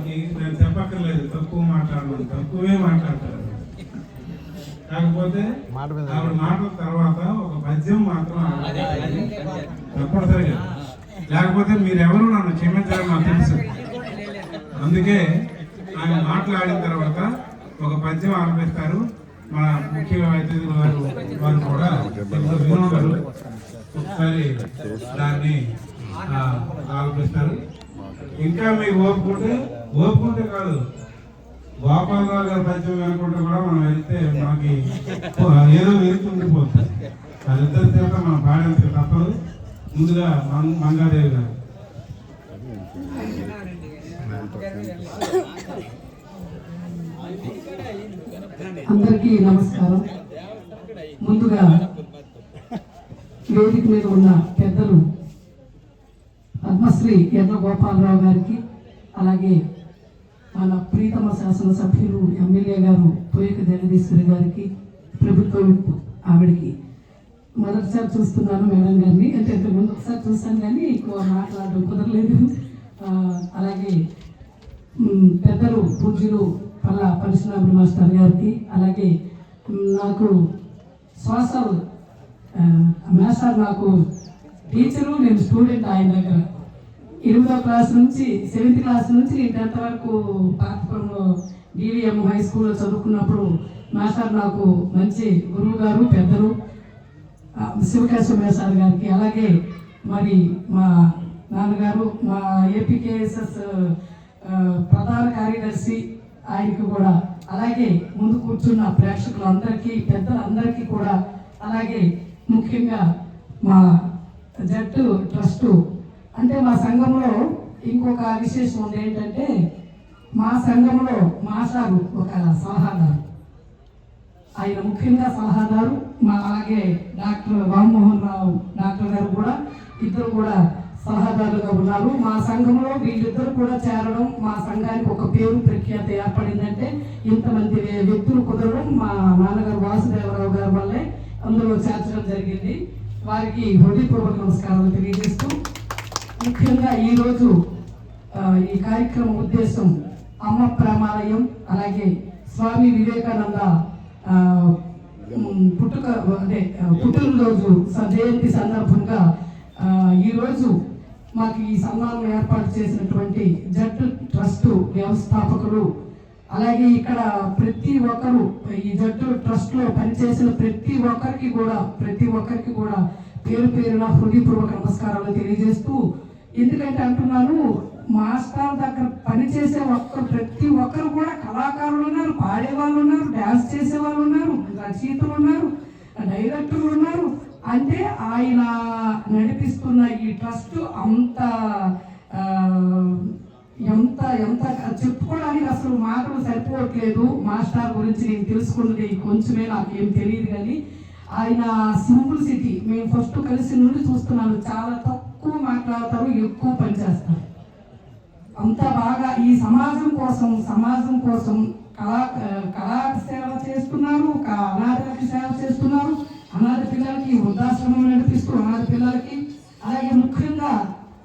వాళ్ళకి నేను చెప్పక్కర్లేదు తక్కువ మాట్లాడమని తక్కువే మాట్లాడతారు కాకపోతే ఆవిడ మాటల తర్వాత ఒక పద్యం మాత్రం తప్పనిసరిగా. లేకపోతే మీరెవరు నన్ను క్షమించాలని నాకు తెలుసు. అందుకే ఆయన మాట్లాడిన తర్వాత ఒక పద్యం ఆలపిస్తారు. మన ముఖ్య అతిథులు వారు వారు కూడా ఎంతో వినోదరు ఒకసారి దాన్ని ఆలపిస్తారు. ఇంకా మీకు ఓపుకుంటే ఓపుకుంటే కాదు. గోపాలరావు గారి పద్యం అనుకుంటే కూడా మనం వెళ్తే మనకి ఏదో వెళ్తూ ఉండిపోతుంది వాళ్ళిద్దరి చేత మనం పాడేందుకు తప్పదు. ముందుగా మం- మంగాదేవి గారు. అందరికీ నమస్కారం. ముందుగా వేదిక మీద ఉన్న పెద్దలు పద్మశ్రీ ఎర్ర గోపాలరావు గారికి అలాగే మన ప్రీతమ శాసనసభ్యులు ఎమ్మెల్యే గారు పోయిక జగదీశ్వరి గారికి ప్రభుత్వ ఆవిడకి. మొదటిసారి చూస్తున్నాను మేడం గారిని. అంటే ఇంతకుముందు ఒకసారి చూసాను కానీ ఎక్కువ మాట్లాడడం కుదరలేదు. అలాగే పెద్దలు పూజ్యులు పల్ల పరశురామ మాస్టర్ గారికి అలాగే నాకు శ్వాస మాస్టర్ నాకు టీచరు నేను స్టూడెంట్ ఆయన దగ్గర. ఎనిమిదో క్లాస్ నుంచి సెవెంత్ క్లాస్ నుంచి టెన్త్ వరకు పాతపురంలో డివిఎం హై స్కూల్లో చదువుకున్నప్పుడు మాస్టర్ నాకు మంచి గురువు గారు పెద్దలు శివకేశ్వర సార్ గారికి అలాగే మరి మా నాన్నగారు మా ఏపీకేఎస్ఎస్ ప్రధాన కార్యదర్శి ఆయనకి కూడా అలాగే ముందు కూర్చున్న ప్రేక్షకులందరికీ పెద్దలందరికీ కూడా అలాగే ముఖ్యంగా మా జట్టు ట్రస్టు అంటే మా సంఘంలో ఇంకొక విశేషం ఉంది ఏంటంటే మా సంఘంలో మాస్టారు ఒక సలహాదారు. ఆయన ముఖ్యంగా సలహాదారు మా అలాగే డాక్టర్ రామ్మోహన్ రావు డాక్టర్ గారు కూడా ఇద్దరు కూడా సలహాదారులుగా ఉన్నారు. మా సంఘంలో వీళ్ళిద్దరు కూడా చేరడం మా సంఘానికి ఒక పేరు ప్రఖ్యాత ఏర్పడిందంటే ఇంతమంది వ్యక్తులు కుదరడం మా నాన్నగారు వాసుదేవరావు గారి వల్లే అందులో చేర్చడం జరిగింది. వారికి హృదయపూర్వక నమస్కారాలు తెలియజేస్తూ ముఖ్యంగా ఈరోజు ఈ కార్యక్రమం ఉద్దేశం అమ్మ ప్రేమాలయం అలాగే స్వామి వివేకానంద పుట్టుక అదే పుట్టినరోజు జయంతి సందర్భంగా ఈరోజు మాకు ఈ సన్మానం ఏర్పాటు చేసినటువంటి జట్టు ట్రస్టు వ్యవస్థాపకులు అలాగే ఇక్కడ ప్రతి ఒక్కరు ఈ జట్టు ట్రస్ట్లో పనిచేసిన ప్రతి ఒక్కరికి కూడా ప్రతి ఒక్కరికి కూడా పేరు పేరున హృదయపూర్వక నమస్కారాలు తెలియజేస్తూ ఎందుకంటే అంటున్నాను మాస్టర్ దగ్గర పనిచేసే ఒక్కరు ప్రతి ఒక్కరు కూడా కళాకారులు ఉన్నారు పాడేవాళ్ళు ఉన్నారు డ్యాన్స్ చేసే వాళ్ళు ఉన్నారు రచయితలు ఉన్నారు డైరెక్టర్లు ఉన్నారు. అంటే ఆయన నడిపిస్తున్న ఈ ట్రస్ట్ అంత ఎంత ఎంత చెప్పుకోవడానికి అసలు మాటలు సరిపోవట్లేదు. మాస్టర్ గురించి నేను తెలుసుకున్నది కొంచెమే నాకు ఏం తెలియదు కానీ ఆయన సింపుల్ సిటీ మేము ఫస్ట్ కలిసి నుండి చూస్తున్నాను. చాలా తక్కువ మాట్లాడతారు ఎక్కువ పనిచేస్తారు. అంత బాగా ఈ సమాజం కోసం సమాజం కోసం కళా కళా సేవ చేస్తున్నారు ఒక అనాథలకి సేవ చేస్తున్నారు. అనాథ పిల్లలకి వృద్ధాశ్రమం నడిపిస్తూ అనాథ పిల్లలకి అలాగే ముఖ్యంగా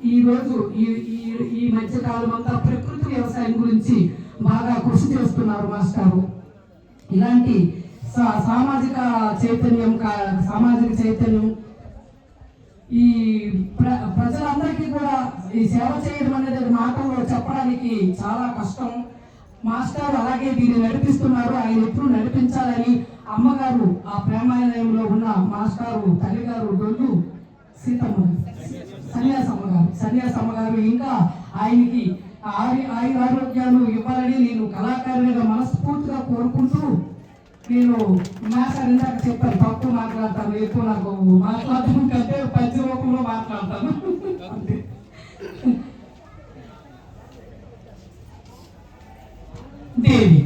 ఈరోజు ఈ ఈ ఈ మధ్య కాలం అంతా ప్రకృతి వ్యవసాయం గురించి బాగా కృషి చేస్తున్నారు మాస్టారు ఇలాంటి సా- సామాజిక చైతన్యం కా- సామాజిక చైతన్యం ఈ ప్ర ప్రజలందరికీ కూడా ఈ సేవ చేయడం అనేది మాటల్లో చెప్పడానికి చాలా కష్టం. మాస్టర్ అలాగే దీన్ని నడిపిస్తున్నారు. ఆయన ఎప్పుడు నడిపించాలని అమ్మగారు ఆ ప్రేమాలయంలో ఉన్న మాస్టారు తల్లిగారు డొల్లు సీతమ్మ సన్యాసమ్మ గారు సన్యాసమ్మ గారు ఇంకా ఆయనకి ఆరి ఆయుర ఆరోగ్యాలు ఇవ్వాలని నేను కళాకారునిగా మనస్ఫూర్తిగా కోరుకుంటూ నేను మాస్టర్ ఇందాక చెప్పాను తక్కువ మాట్లాడతాను ఎక్కువ నాకు మాట్లాడటం కంటే పద్య రూపంలో మాట్లాడతాను. అంతే. దేవి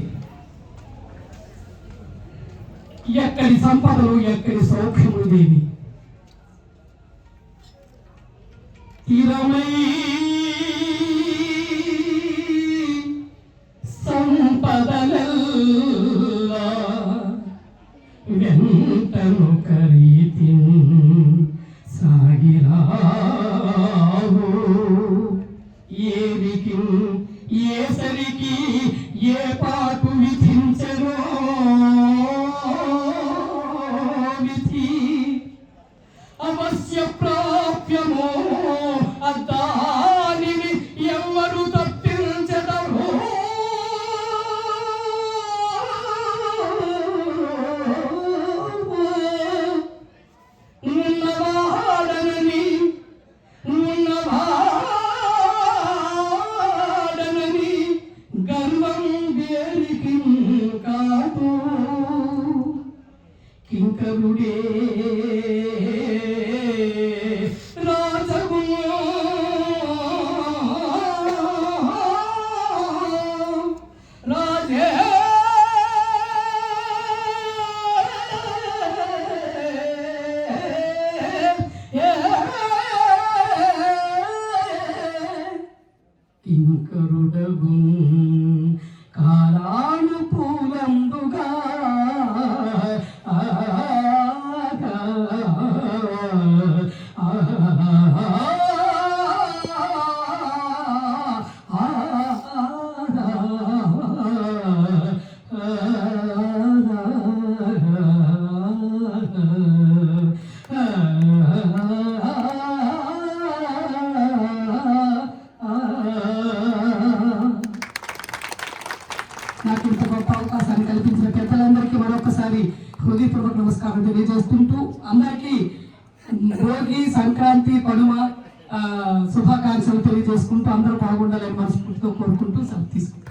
ఎక్కడి సంపదలు ఎక్కడి సౌఖ్యములు దేవి? తీరమై கடவுளே ராஜகோ ராஜே இங்கருடகோ హృదయపూర్వక నమస్కారం తెలియజేస్తుంటూ అందరికీ భోగి సంక్రాంతి కనుమ శుభాకాంక్షలు తెలియజేసుకుంటూ అందరూ బాగుండాలని మనస్ఫూర్తితో కోరుకుంటూ సెలవు తీసుకుంటాం